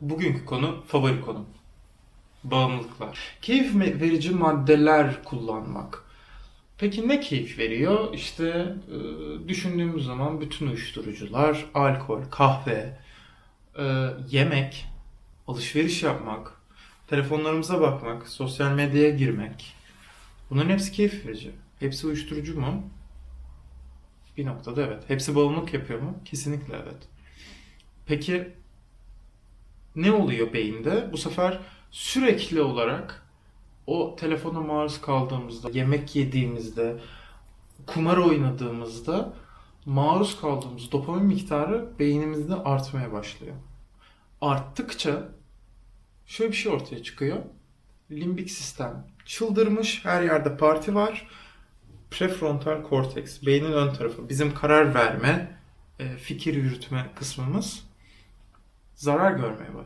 Bugünkü konu favori konum. Bağımlılıklar. Keyif verici maddeler kullanmak. Peki ne keyif veriyor? İşte e, düşündüğümüz zaman bütün uyuşturucular, alkol, kahve, e, yemek, alışveriş yapmak, telefonlarımıza bakmak, sosyal medyaya girmek. Bunların hepsi keyif verici. Hepsi uyuşturucu mu? Bir noktada evet. Hepsi bağımlılık yapıyor mu? Kesinlikle evet. Peki ne oluyor beyinde? Bu sefer sürekli olarak o telefona maruz kaldığımızda, yemek yediğimizde, kumar oynadığımızda maruz kaldığımız dopamin miktarı beynimizde artmaya başlıyor. Arttıkça şöyle bir şey ortaya çıkıyor. Limbik sistem çıldırmış, her yerde parti var. Prefrontal korteks, beynin ön tarafı, bizim karar verme, e, fikir yürütme kısmımız zarar görmeye başlıyor.